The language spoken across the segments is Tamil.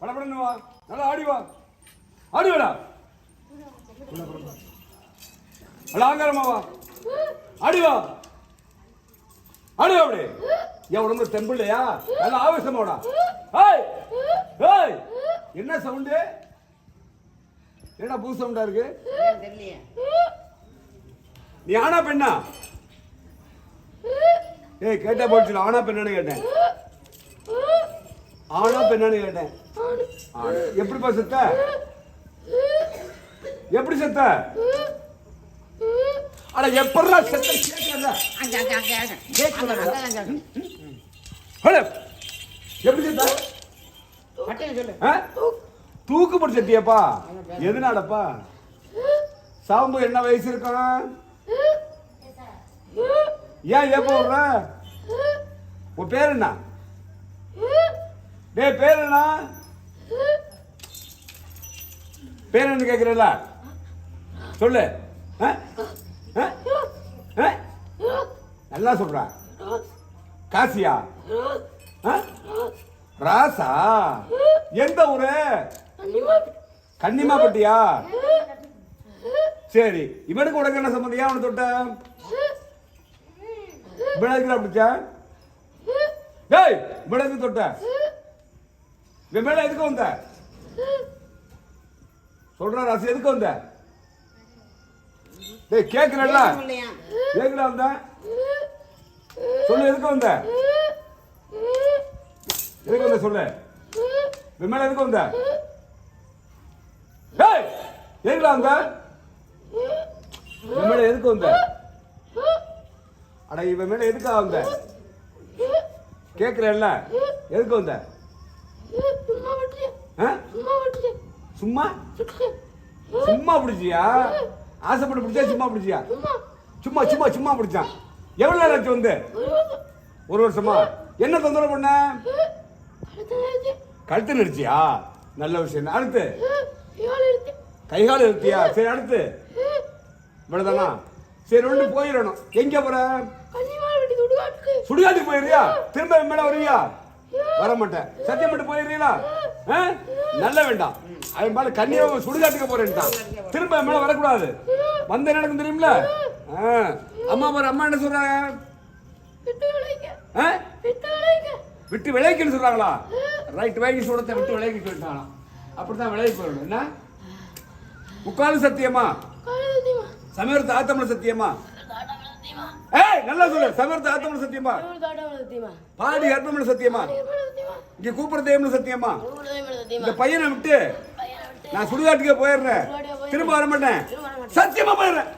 படப்படன்னு வா. நல்லா ஆடி வா. ஆடி வாடா. நல்லா ஆங்காரமா வா. ஆடி வா. ஆடி வா அப்படி. என் உடம்புல தெம்பிள்ளையா இல்லையா? நல்லா ஆவேசமாடா ஏய் ஏய் என்ன சவுண்டு என்னடா புது சவுண்டா இருக்கு? நீ ஆனா பெண்ணா? ஏய் கேட்டா போச்சு ஆனா பெண்ணான்னு கேட்டேன். ஆனா பெண்ணான்னு கேட்டேன். எப்படிப்பா செத்த? எப்படி செத்த? அட எப்படா செத்த? ஹலோ. எப்படி செத்த? பட்டன் சொல்லு. ஆ? தூக்கு போட்டு செத்தியாப்பா. எதனாலப்பா சாம்பு என்ன வயசு இருக்கும் ஏன் ஏப்ப விடுற? உன் பேர் என்ன? டே பேர் என்ன? பேர் என்ன கேட்குறல சொல்லு. ஆ? ஆ? ஆ? நல்லா சொல்ற. காசியா? ஆ? ராசா? எந்த ஊரு? கன்னிமாப்பட்டியா? சரி இவனுக்கு உனக்கு என்ன சம்மந்தம் அவனை தொட்ட? இவனை எதுக்குடா பிடிச்சா? டேய் இவனை தொட்ட? இவன் மேல எதுக்கு வந்த? சொல்ற ராசி எதுக்கு வந்த? டேய் கேக்குறல்ல இல்லையா எதுக்குடா வந்த? சொல்லு எதுக்கு வந்த? எதுக்கு வந்த சொல்லு? இவன் மேல எதுக்கு வந்த? டேய் எதுக்குடா வந்த? இவன் மேல எதுக்கு வந்த? அட இவன் மேல எதுக்கா வந்த? கேக்குறல்ல எதுக்கு வந்த? சும்மா சும்மா? பிடிச்சியா ஆசைப்பட்டு பிடிச்சா சும்மா பிடிச்சியா சும்மா. சும்மா சும்மா பிடிச்சான் எவ்வளவு நேரம் ஆச்சு வந்து? ஒரு வருஷமா. என்ன தொந்தரவு பண்ண? கழுத்து நடிச்சியா நல்ல விஷயம். அடுத்து கை கால் இருத்தியா சரி அடுத்து இவ்வளவுதானா? சரி ஒன்று போயிடணும். எங்க போற? சுடுகாட்டுக்கு. போயிடுறியா? திரும்ப மேல வருவியா? வர மாட்டேன் சத்தியம் மட்டும் போயிடுறீங்களா? நல்ல வேண்டாம். அவன் மேல கண்ணியாக சுடுகாட்டுக்கு போறேன்ட்டான். திரும்ப என் மேல வரக்கூடாது. வந்த நடக்கும் தெரியுமில. அம்மா பாரு அம்மா என்ன சொல்றாங்க? விட்டு விளைவிக்கன்னு சொல்றாங்களா? ரைட் விலகி சுடத்தை விட்டு விலகி சொல்லிட்டாங்களாம். அப்படிதான் விலகி போயிடணும். என்ன? முக்காலும் சத்தியமா? சமீரத்து ஆத்தமன சத்தியமா? ஏய் நல்லா சொல்லு. சமீரத்து ஆத்தமன சத்தியமா? பாடி அற்பமன சத்தியமா? இங்க கூப்பிடுற தேவன சத்தியமா? இந்த பையனை விட்டு நான் சுடுகாட்டுக்கே போயிடுறேன். திரும்ப வர மாட்டேன். சத்தியமா போயிடுறேன்.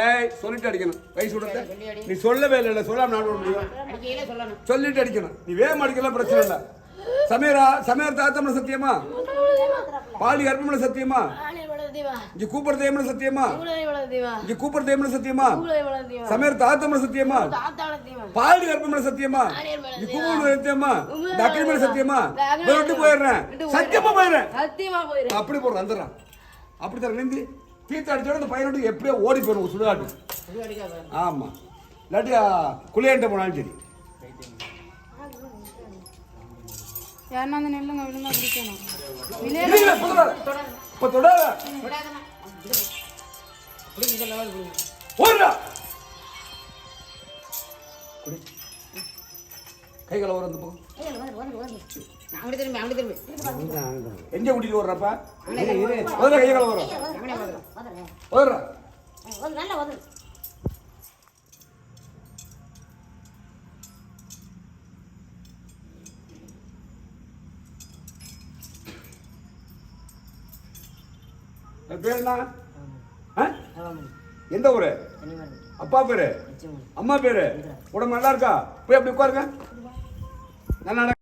ஏய் சொல்லிட்டு அடிக்கணும். வயசு விடுறத நீ சொல்லவே இல்லை சொல்லாம நான் முடியும். சொல்லிட்டு அடிக்கணும். நீ வேகம் அடிக்கலாம் பிரச்சனை இல்லை. சமீரா சமீர தாத்தமன சத்தியமா? பாடி அற்பமன சத்தியமா? இங்க கூப்பிடுற தேவன சத்தியமா? இங்க கூப்பிடுற தேவன சத்தியமா? சமீர தாத்தமன சத்தியமா? பாடி கர்ப்பமன சத்தியமா? நீ கூப்பிடுற சத்தியமா? இந்த அக்கிரமன சத்தியமா? விட்டு போயிடுறேன். சத்தியமா போயிடுறேன். சத்தியமா அப்படி போடுறேன் வந்துடுறான். அப்படி தர நிந்தி தீர்த்து அடிச்சோட பையனோட எப்படியோ ஓடி போயிடும் சுடுகாட்டு ஆமா. இல்லாட்டி குளியாண்ட போனாலும் சரி. யாருன்னா அந்த நெல்லுங்க விழுந்தா பிடிக்கணும் இப்ப தொடாத. ஓடுடா. குடி. கை கால வர அந்த பக்கம் அப்படி திரும்பி அப்படி திரும்பி எங்க கூட்டிட்டு வர்றப்ப முதல்ல கை கால வரும் அவனே பார்த்துக்கலாம் ஓடுறா நல்லா வந்து பேர் என்ன? எந்த ஊரு? அப்பா பேரு? அம்மா பேரு? உடம்பு நல்லா இருக்கா? போய் அப்படி உட்காருங்க. நல்லா